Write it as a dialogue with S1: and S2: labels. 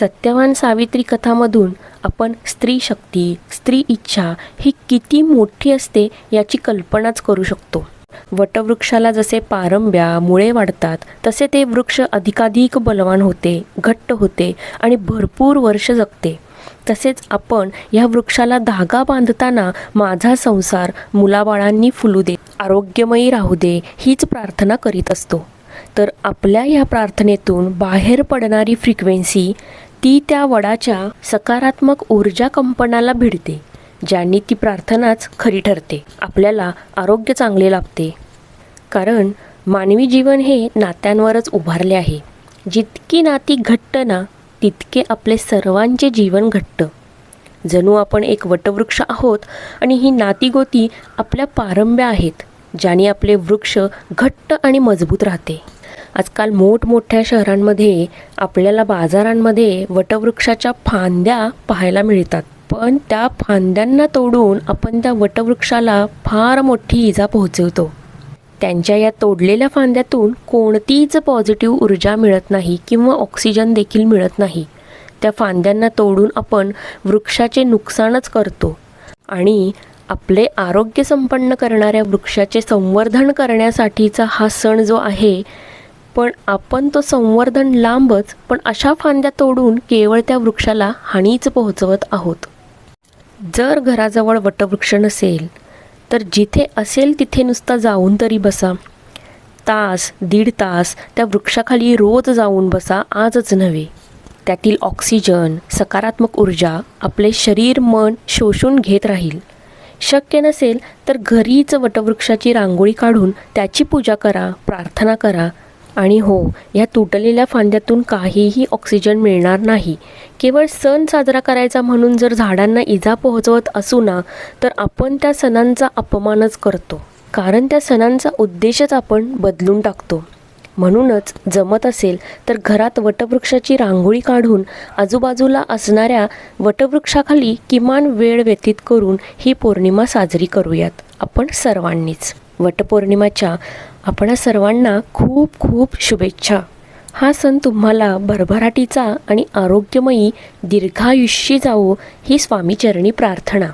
S1: सत्यवान सावित्री कथामधून आपण स्त्री शक्ती स्त्री इच्छा ही किती मोठी असते याची कल्पनाच करू शकतो. वटवृक्षाला जसे पारंब्या मुळे वाढतात तसे ते वृक्ष अधिकाधिक बलवान होते घट्ट होते आणि भरपूर वर्ष जगते. तसेच आपण या वृक्षाला धागा बांधताना माझा संसार मुलाबाळांनी फुलू दे आरोग्यमयी राहू दे हीच प्रार्थना करीत असतो. तर आपल्या या प्रार्थनेतून बाहेर पडणारी फ्रिक्वेन्सी ती त्या वडाच्या सकारात्मक ऊर्जा कंपनाला भिडते ज्यांनी ती प्रार्थनाच खरी ठरते. आपल्याला आरोग्य चांगले लाभते. कारण मानवी जीवन हे नात्यांवरच उभारले आहे. जितकी नाती घट्ट ना तितके आपले सर्वांचे जीवन घट्ट. जणू आपण एक वटवृक्ष आहोत आणि ही नातीगोती आपल्या पारंब्या आहेत ज्याने आपले वृक्ष घट्ट आणि मजबूत राहते. आजकाल मोठमोठ्या शहरांमध्ये आपल्याला बाजारांमध्ये वटवृक्षाच्या फांद्या पाहायला मिळतात. पण त्या फांद्यांना तोडून आपण त्या वटवृक्षाला फार मोठी इजा पोहोचवतो. त्यांच्या या तोडलेल्या फांद्यातून कोणतीच पॉझिटिव्ह ऊर्जा मिळत नाही किंवा ऑक्सिजन देखील मिळत नाही. त्या फांद्यांना तोडून आपण वृक्षाचे नुकसानच करतो. आणि आपले आरोग्य संपन्न करणाऱ्या वृक्षाचे संवर्धन करण्यासाठीचा हा सण जो आहे पण आपण तो संवर्धन लांबच पण अशा फांद्या तोडून केवळ त्या वृक्षाला हानीच पोहोचवत आहोत. जर घराजवळ वटवृक्ष नसेल तर जिथे असेल तिथे नुसता जाऊन तरी बसा. तास दीड तास त्या वृक्षाखाली रोज जाऊन बसा आजच नव्हे. त्यातील ऑक्सिजन सकारात्मक ऊर्जा आपले शरीर मन शोषून घेत राहील. शक्य नसेल तर घरीच वटवृक्षाची रांगोळी काढून त्याची पूजा करा प्रार्थना करा आणि हो या तुटलेल्या फांद्यातून काहीही ऑक्सिजन मिळणार नाही. केवळ सण साजरा करायचा म्हणून जर झाडांना इजा पोहोचवत असू ना तर आपण त्या सणांचा अपमानच करतो. कारण त्या सणांचा उद्देशच आपण बदलून टाकतो. म्हणूनच जमत असेल तर घरात वटवृक्षाची रांगोळी काढून आजूबाजूला असणाऱ्या वटवृक्षाखाली किमान वेळ व्यतीत करून ही पौर्णिमा साजरी करूयात आपण सर्वांनीच. वटपौर्णिमाच्या आपणा सर्वांना खूप खूप शुभेच्छा. हा सण तुम्हाला भरभराटीचा आणि आरोग्यमयी दीर्घायुष्यी जावो ही स्वामीचरणी प्रार्थना.